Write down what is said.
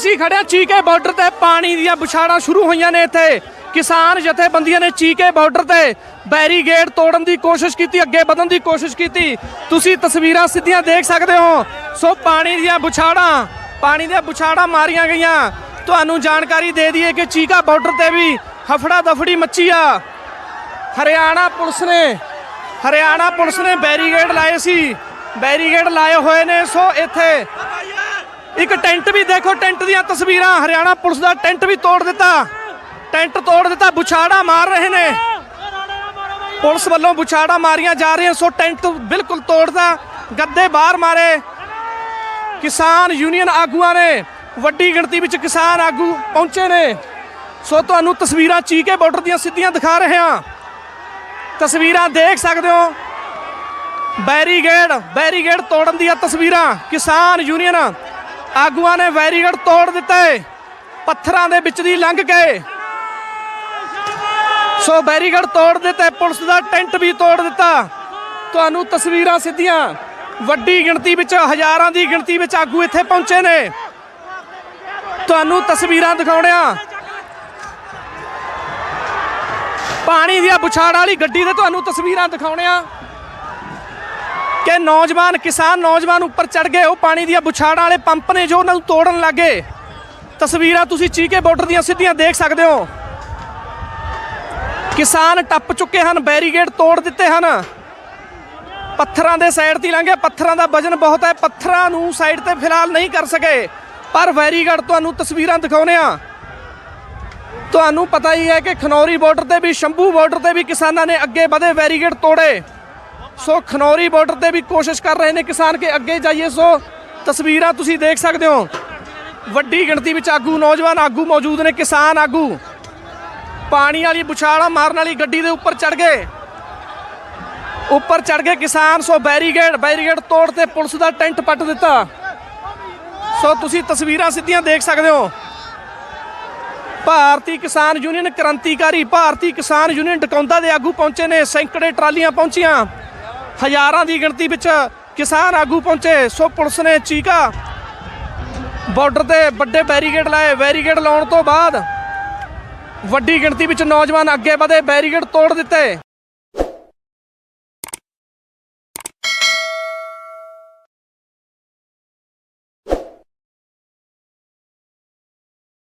ਅਸੀਂ ਖੜਿਆ ਚੀਕੇ ਬਾਰਡਰ ਤੇ। ਪਾਣੀ ਦੀਆਂ ਬੁਛਾੜਾਂ ਸ਼ੁਰੂ ਹੋਈਆਂ ਨੇ ਇੱਥੇ। ਕਿਸਾਨ ਜਥੇਬੰਦੀਆਂ ਨੇ ਚੀਕੇ ਬਾਰਡਰ ਤੇ ਬੈਰੀਗੇਡ ਤੋੜਨ ਦੀ ਕੋਸ਼ਿਸ਼ ਕੀਤੀ, ਅੱਗੇ ਵਧਣ ਦੀ ਕੋਸ਼ਿਸ਼ ਕੀਤੀ। ਤੁਸੀਂ ਤਸਵੀਰਾਂ ਸਿੱਧੀਆਂ ਦੇਖ ਸਕਦੇ ਹੋ। ਸੋ ਪਾਣੀ ਦੀਆਂ ਬੁਛਾੜਾਂ ਪਾਣੀ ਦੀਆਂ ਬੁਛਾੜਾਂ ਮਾਰੀਆਂ ਗਈਆਂ। ਤੁਹਾਨੂੰ ਜਾਣਕਾਰੀ ਦੇ ਦਈਏ ਕਿ ਚੀਕਾ ਬਾਰਡਰ ਤੇ ਵੀ ਹਫੜਾ ਦਫੜੀ ਮੱਚੀ ਆ। ਹਰਿਆਣਾ ਪੁਲਿਸ ਨੇ, ਹਰਿਆਣਾ ਪੁਲਿਸ ਨੇ ਬੈਰੀਗੇਡ ਲਾਏ ਸੀ। ਬੈਰੀਗੇਡ ਲਾਏ ਹੋਏ ਨੇ। ਸੋ ਇੱਥੇ ਇੱਕ ਟੈਂਟ ਵੀ ਦੇਖੋ, ਟੈਂਟ ਦੀਆਂ ਤਸਵੀਰਾਂ। ਹਰਿਆਣਾ ਪੁਲਿਸ ਦਾ ਟੈਂਟ ਵੀ ਤੋੜ ਦਿੱਤਾ। ਟੈਂਟ ਤੋੜ ਦਿੱਤਾ, ਬੁਛਾੜਾ ਮਾਰ ਰਹੇ ਨੇ। ਪੁਲਿਸ ਵੱਲੋਂ ਬੁਛਾੜਾ ਮਾਰੀਆਂ ਜਾ ਰਹੀਆਂ, ਸੋ ਟੈਂਟ ਬਿਲਕੁਲ ਤੋੜਦਾ, ਗੱਦੇ ਬਾਹਰ ਮਾਰੇ। ਕਿਸਾਨ ਯੂਨੀਅਨ ਆਗੂਆਂ ਨੇ, ਵੱਡੀ ਗਿਣਤੀ ਵਿੱਚ ਕਿਸਾਨ ਆਗੂ ਪਹੁੰਚੇ ਨੇ। ਸੋ ਤੁਹਾਨੂੰ ਤਸਵੀਰਾਂ ਚੀਕੇ ਬਾਰਡਰ ਦੀਆਂ ਸਿੱਧੀਆਂ ਦਿਖਾ ਰਹੇ ਹਾਂ। ਤਸਵੀਰਾਂ ਦੇਖ ਸਕਦੇ ਹੋ। ਬੈਰੀਗੇਡ ਬੈਰੀਗੇਡ ਤੋੜਨ ਦੀਆਂ ਤਸਵੀਰਾਂ। ਕਿਸਾਨ ਯੂਨੀਅਨ ਆਗੂਆਂ ਨੇ ਬੈਰੀਗੇਡ ਤੋੜ ਦਿੱਤੇ ਪੱਥਰਾਂ ਦੇ ਵਿੱਚ ਦੀ ਲੰਘ ਕੇ। ਸੋ ਬੈਰੀਗੇਡ ਤੋੜ ਦਿੱਤੇ ਪੁਲਿਸ ਦਾ ਟੈਂਟ ਵੀ ਤੋੜ ਦਿੱਤਾ। ਤੁਹਾਨੂੰ ਤਸਵੀਰਾਂ ਸਿੱਧੀਆਂ, ਵੱਡੀ ਗਿਣਤੀ ਵਿੱਚ, ਹਜ਼ਾਰਾਂ ਦੀ ਗਿਣਤੀ ਵਿੱਚ ਆਗੂ ਇੱਥੇ ਪਹੁੰਚੇ ਨੇ। ਤੁਹਾਨੂੰ ਤਸਵੀਰਾਂ ਦਿਖਾਉਣਿਆ ਪਾਣੀ ਦੀਆਂ ਬੁਛਾੜ ਵਾਲੀ ਗੱਡੀ ਦੇ ਤੁਹਾਨੂੰ ਤਸਵੀਰਾਂ ਦਿਖਾਉਣਿਆ ਕਿ ਨੌਜਵਾਨ, ਕਿਸਾਨ ਨੌਜਵਾਨ ਉੱਪਰ ਚੜ ਗਏ, ਉਹ ਪਾਣੀ ਦੀਆਂ ਬੁਛਾੜਾਂ ਵਾਲੇ ਪੰਪ ਨੇ ਜੋ ਉਹਨਾਂ ਨੂੰ ਤੋੜਨ ਲੱਗੇ। ਤਸਵੀਰਾਂ ਤੁਸੀਂ ਚੀਕੇ ਬਾਰਡਰ ਦੀਆਂ ਸਿੱਧੀਆਂ ਦੇਖ ਸਕਦੇ ਹੋ। ਕਿਸਾਨ ਟੱਪ ਚੁੱਕੇ ਹਨ ਬੈਰੀਗੇਡ ਤੋੜ ਦਿੱਤੇ ਹਨ। ਪੱਥਰਾਂ ਦੇ ਸਾਈਡ ਤੇ ਲੰਘੇ ਪੱਥਰਾਂ ਦਾ ਵਜਨ ਬਹੁਤ ਹੈ, ਪੱਥਰਾਂ ਨੂੰ ਸਾਈਡ ਤੇ ਫਿਲਹਾਲ ਨਹੀਂ ਕਰ ਸਕੇ। ਪਰ ਬੈਰੀਗੇਡ ਤੁਹਾਨੂੰ ਤਸਵੀਰਾਂ ਦਿਖਾਉਨੇ ਆ ਤੁਹਾਨੂੰ ਪਤਾ ਹੀ ਹੈ ਕਿ ਖਨੌਰੀ ਬਾਰਡਰ ਤੇ ਵੀ, ਸ਼ੰਭੂ ਬਾਰਡਰ ਤੇ ਵੀ ਕਿਸਾਨਾਂ ਨੇ ਅੱਗੇ ਵਧੇ ਬੈਰੀਗੇਡ ਤੋੜੇ। ਸੋ ਖਨੌਰੀ ਬਾਰਡਰ ਤੇ ਵੀ ਕੋਸ਼ਿਸ਼ ਕਰ ਰਹੇ ਨੇ ਕਿਸਾਨ ਕਿ ਅੱਗੇ ਜਾਈਏ। ਸੋ ਤਸਵੀਰਾਂ ਤੁਸੀਂ ਦੇਖ ਸਕਦੇ ਹੋ। ਵੱਡੀ ਗਿਣਤੀ ਵਿੱਚ ਆਗੂ, ਨੌਜਵਾਨ ਆਗੂ ਮੌਜੂਦ ਨੇ, ਕਿਸਾਨ ਆਗੂ। ਪਾਣੀ ਵਾਲੀ ਬੁਛਾਲਾ ਮਾਰਨ ਵਾਲੀ ਗੱਡੀ ਦੇ ਉੱਪਰ ਚੜ ਗਏ। ਉੱਪਰ ਚੜ ਗਏ ਕਿਸਾਨ। ਸੋ ਬੈਰੀਗੇਡ ਬੈਰੀਗੇਡ ਤੋੜ ਤੇ ਪੁਲਿਸ ਦਾ ਟੈਂਟ ਪੱਟ ਦਿੱਤਾ। ਸੋ ਤੁਸੀਂ ਤਸਵੀਰਾਂ ਸਿੱਧੀਆਂ ਦੇਖ ਸਕਦੇ ਹੋ। ਭਾਰਤੀ ਕਿਸਾਨ ਯੂਨੀਅਨ ਕ੍ਰਾਂਤੀਕਾਰੀ, ਭਾਰਤੀ ਕਿਸਾਨ ਯੂਨੀਅਨ ਡਕੌਂਦਾ ਦੇ ਆਗੂ ਪਹੁੰਚੇ ਨੇ। ਸੈਂਕੜੇ ਟਰਾਲੀਆਂ ਪਹੁੰਚੀਆਂ। ਹਜ਼ਾਰਾਂ ਦੀ ਗਿਣਤੀ ਵਿੱਚ ਕਿਸਾਨ ਆਗੂ ਪਹੁੰਚੇ। ਸੋ ਪੁਲਿਸ ਨੇ ਚੀਕਾ ਬਾਰਡਰ ਤੇ ਵੱਡੇ ਬੈਰੀਗੇਡ ਲਾਏ। ਬੈਰੀਗੇਡ ਲਾਉਣ ਤੋਂ ਬਾਅਦ ਵੱਡੀ ਗਿਣਤੀ ਵਿੱਚ ਨੌਜਵਾਨ ਅੱਗੇ ਵਧੇ। ਬੈਰੀਗੇਡ ਤੋੜ ਦਿੱਤੇ।